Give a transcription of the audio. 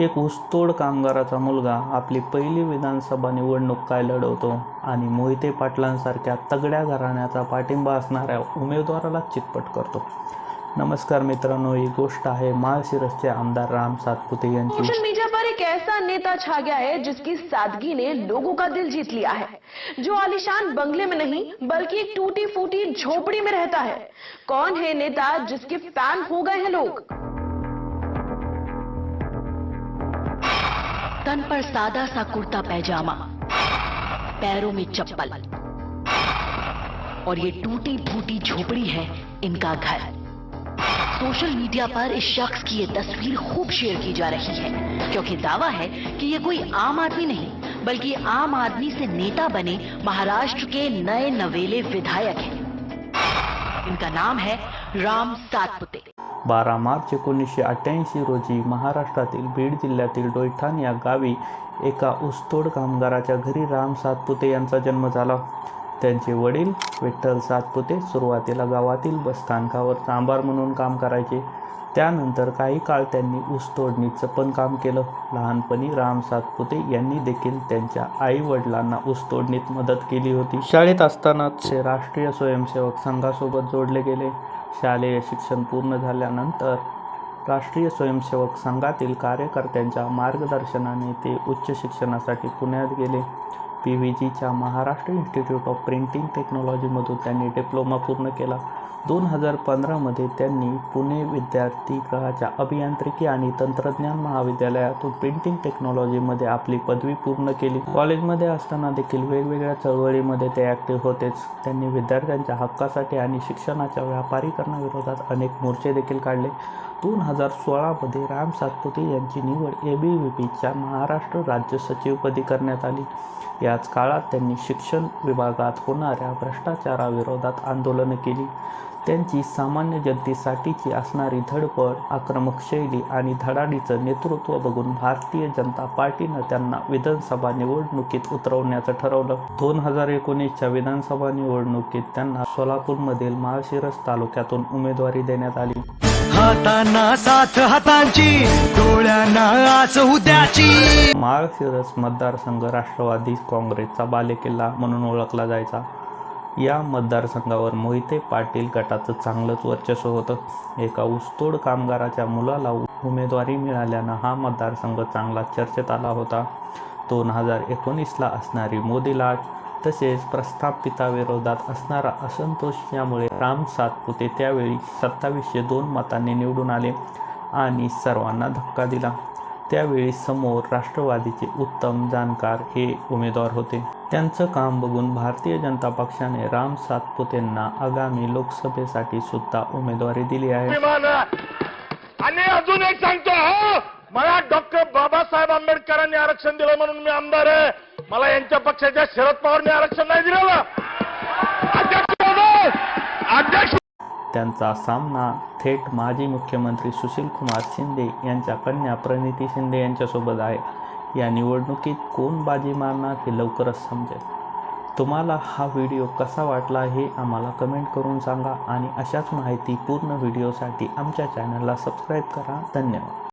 एक ऊसतोड कामगाराचा मुलगा आपली पहिली विधानसभा निवडणूक काय लढवतो आणि मोहिते पाटलांसारख्या तगड्या घराण्याचा पाठिंबा असणाऱ्या उमेदवाराला चितपट करतो. नमस्कार मित्रांनो ही गोष्ट आहे माळशिरसचे आमदार राम सातपुते यांची. सोशल मीडिया पर एक ऐसा नेता छा गया है जिसकी सादगी ने लोगों का दिल जीत लिया है। जो आलिशान बंगले में नहीं बल्कि एक टूटी फूटी झोपड़ी में रहता है। कौन है नेता जिसके फैन हो गए हैं लोग? तन पर सादा सा कुर्ता पैजामा, पैरों में चप्पल। और ये टूटी फूटी झोपड़ी है इनका घर। सोशल मीडिया पर इस शख्स की ये तस्वीर खूब शेयर की जा रही है, क्योंकि दावा है कि ये कोई आम आदमी नहीं, बल्कि आम आदमी से नेता बने महाराष्ट्र के नए नवेले विधायक हैं। इनका नाम है राम सातपुते। बारा मार्च एकोणीसशे अठ्ठ्याऐंशी रोजी महाराष्ट्रातील बीड जिल्ह्यातील डोयठाण या गावी एका ऊसतोड कामगाराच्या घरी राम सातपुते यांचा जन्म झाला. त्यांचे वडील विठ्ठल सातपुते सुरुवातीला गावातील बसस्थानकावर चांभार म्हणून काम करायचे. त्यानंतर काही काळ त्यांनी ऊसतोडणीचं पण काम केलं. लहानपणी राम सातपुते यांनी देखील त्यांच्या आई वडिलांना ऊसतोडणीत मदत केली होती. शाळेत असतानाच ते राष्ट्रीय स्वयंसेवक संघासोबत जोडले गेले. शालेय शिक्षण पूर्ण झाल्यानंतर राष्ट्रीय स्वयंसेवक संघातील कार्यकर्त्यांच्या मार्गदर्शनाने ते उच्च शिक्षणासाठी पुण्यात गेले. पी व्ही जीच्या महाराष्ट्र इन्स्टिट्यूट ऑफ प्रिंटिंग टेक्नॉलॉजीमधून त्यांनी डिप्लोमा पूर्ण केला. दोन हजार पंधरामध्ये त्यांनी पुणे विद्यार्थीगृहाच्या अभियांत्रिकी आणि तंत्रज्ञान महाविद्यालयातून प्रिंटिंग टेक्नॉलॉजीमध्ये आपली पदवी पूर्ण केली. कॉलेजमध्ये असताना देखील वेगवेगळ्या चळवळीमध्ये ते ॲक्टिव्ह होतेच. त्यांनी विद्यार्थ्यांच्या हक्कासाठी आणि शिक्षणाच्या व्यापारीकरणाविरोधात अनेक मोर्चे देखील काढले. दोन हजार सोळामध्ये राम सातपुते यांची निवड ए बी व्ही पीच्या महाराष्ट्र राज्य सचिवपदी करण्यात आली. याच काळात त्यांनी शिक्षण विभागात होणाऱ्या भ्रष्टाचाराविरोधात आंदोलनं केली. त्यांची सामान्य जनतेसाठीची असणारी धडपड आक्रमक शैली आणि धडाडीचं नेतृत्व बघून भारतीय जनता पार्टीनं त्यांना विधानसभा निवडणुकीत उतरवण्याचं ठरवलं. दोन हजार एकोणीसच्या विधानसभा निवडणुकीत त्यांना सोलापूरमधील माळशिरस तालुक्यातून उमेदवारी देण्यात आली. हातांना साथ हातांची डोळ्यांना आस उद्याची. माळशिरस मतदारसंघ राष्ट्रवादी काँग्रेसचा बालेकिल्ला म्हणून ओळखला जायचा. या मतदारसंघावर मोहिते पाटील गटाचं चांगलंच वर्चस्व होतं. एका ऊसतोड कामगाराच्या मुलाला उमेदवारी मिळाल्यानं हा मतदारसंघ चांगला चर्चेत आला होता. दोन हजार एकोणीसला असणारी मोदी लाट तसेच प्रस्थापिताविरोधात असणारा असंतोष यामुळे राम सातपुते त्यावेळी सत्तावीसशे दोन मतांनी निवडून आले आणि सर्वांना धक्का दिला. त्यावेळी समोर राष्ट्रवादीचे उत्तम जाणकार हे उमेदवार होते. त्यांचं काम बघून भारतीय जनता पक्षाने राम सातपुतेंना आगामी लोकसभेसाठी सुद्धा उमेदवारी दिली आहे. आणि अजून एक सांगतो हो! मला डॉक्टर बाबासाहेब आंबेडकरांनी आरक्षण दिलं म्हणून मी आमदार आहे. मला यांच्या पक्षाच्या शरद पवारने आरक्षण नाही दिलेलं. त्यांचा सामना थेट माजी मुख्यमंत्री सुशीलकुमार शिंदे यांच्या कन्या प्रणिती शिंदे यांच्यासोबत आहे. या निवडणुकीत कोण बाजी मारणार हे लवकरच समजेल. तुम्हाला हा व्हिडिओ कसा वाटला हे आम्हाला कमेंट करून सांगा आणि अशाच माहिती पूर्ण व्हिडिओसाठी आमच्या चॅनलला सबस्क्राईब करा. धन्यवाद.